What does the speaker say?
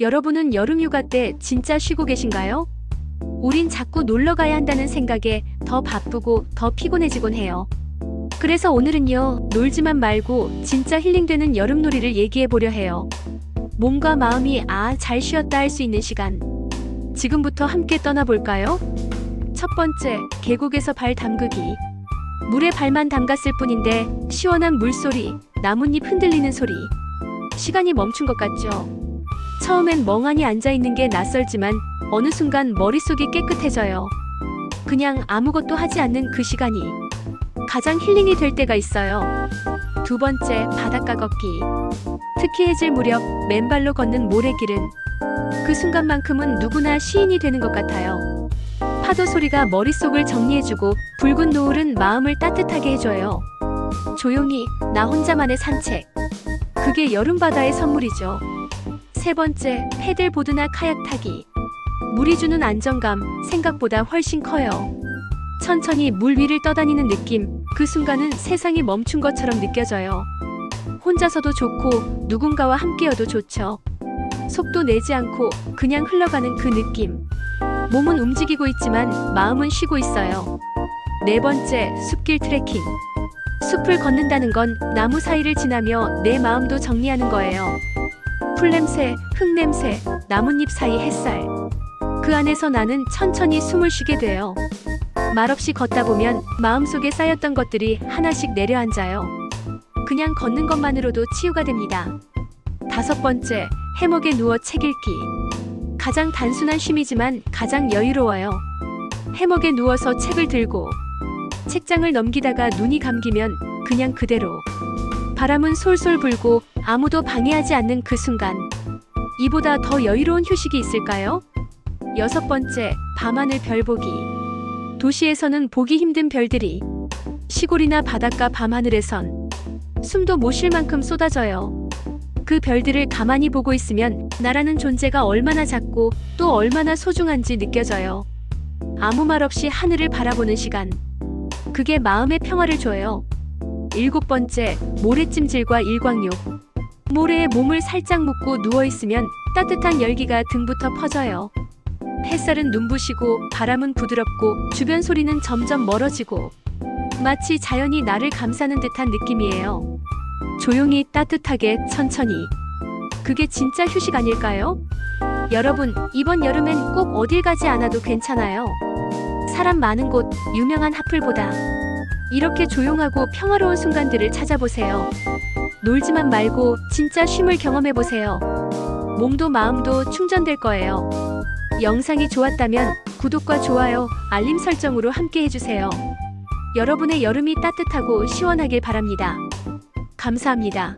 여러분은 여름휴가 때 진짜 쉬고 계신가요? 우린 자꾸 놀러 가야 한다는 생각에 더 바쁘고 더 피곤해지곤 해요. 그래서 오늘은요, 놀지만 말고 진짜 힐링되는 여름놀이를 얘기해 보려 해요. 몸과 마음이 아, 잘 쉬었다 할 수 있는 시간. 지금부터 함께 떠나볼까요? 첫 번째, 계곡에서 발 담그기. 물에 발만 담갔을 뿐인데 시원한 물소리, 나뭇잎 흔들리는 소리. 시간이 멈춘 것 같죠? 처음엔 멍하니 앉아있는 게 낯설지만 어느 순간 머릿속이 깨끗해져요. 그냥 아무것도 하지 않는 그 시간이 가장 힐링이 될 때가 있어요. 두 번째, 바닷가 걷기. 특히 해질 무렵 맨발로 걷는 모래길은 그 순간만큼은 누구나 시인이 되는 것 같아요. 파도 소리가 머릿속을 정리해주고 붉은 노을은 마음을 따뜻하게 해줘요. 조용히 나 혼자만의 산책. 그게 여름 바다의 선물이죠. 세 번째, 패들보드나 카약 타기. 물이 주는 안정감, 생각보다 훨씬 커요. 천천히 물 위를 떠다니는 느낌, 그 순간은 세상이 멈춘 것처럼 느껴져요. 혼자서도 좋고, 누군가와 함께여도 좋죠. 속도 내지 않고 그냥 흘러가는 그 느낌. 몸은 움직이고 있지만 마음은 쉬고 있어요. 네 번째, 숲길 트레킹. 숲을 걷는다는 건 나무 사이를 지나며 내 마음도 정리하는 거예요. 풀냄새, 흙냄새, 나뭇잎 사이 햇살. 그 안에서 나는 천천히 숨을 쉬게 돼요. 말없이 걷다 보면 마음속에 쌓였던 것들이 하나씩 내려앉아요. 그냥 걷는 것만으로도 치유가 됩니다. 다섯 번째, 해먹에 누워 책 읽기. 가장 단순한 쉼이지만 가장 여유로워요. 해먹에 누워서 책을 들고 책장을 넘기다가 눈이 감기면 그냥 그대로. 바람은 솔솔 불고 아무도 방해하지 않는 그 순간. 이보다 더 여유로운 휴식이 있을까요? 여섯 번째, 밤하늘 별 보기. 도시에서는 보기 힘든 별들이 시골이나 바닷가 밤하늘에선 숨도 못 쉴 만큼 쏟아져요. 그 별들을 가만히 보고 있으면 나라는 존재가 얼마나 작고 또 얼마나 소중한지 느껴져요. 아무 말 없이 하늘을 바라보는 시간. 그게 마음의 평화를 줘요. 일곱 번째, 모래찜질과 일광욕. 모래에 몸을 살짝 묶고 누워있으면 따뜻한 열기가 등부터 퍼져요. 햇살은 눈부시고 바람은 부드럽고 주변 소리는 점점 멀어지고 마치 자연이 나를 감싸는 듯한 느낌이에요. 조용히 따뜻하게 천천히. 그게 진짜 휴식 아닐까요? 여러분, 이번 여름엔 꼭 어딜 가지 않아도 괜찮아요. 사람 많은 곳, 유명한 핫플보다 이렇게 조용하고 평화로운 순간들을 찾아보세요. 놀지만 말고 진짜 쉼을 경험해 보세요. 몸도 마음도 충전될 거예요. 영상이 좋았다면 구독과 좋아요, 알림 설정으로 함께 해주세요. 여러분의 여름이 따뜻하고 시원하길 바랍니다. 감사합니다.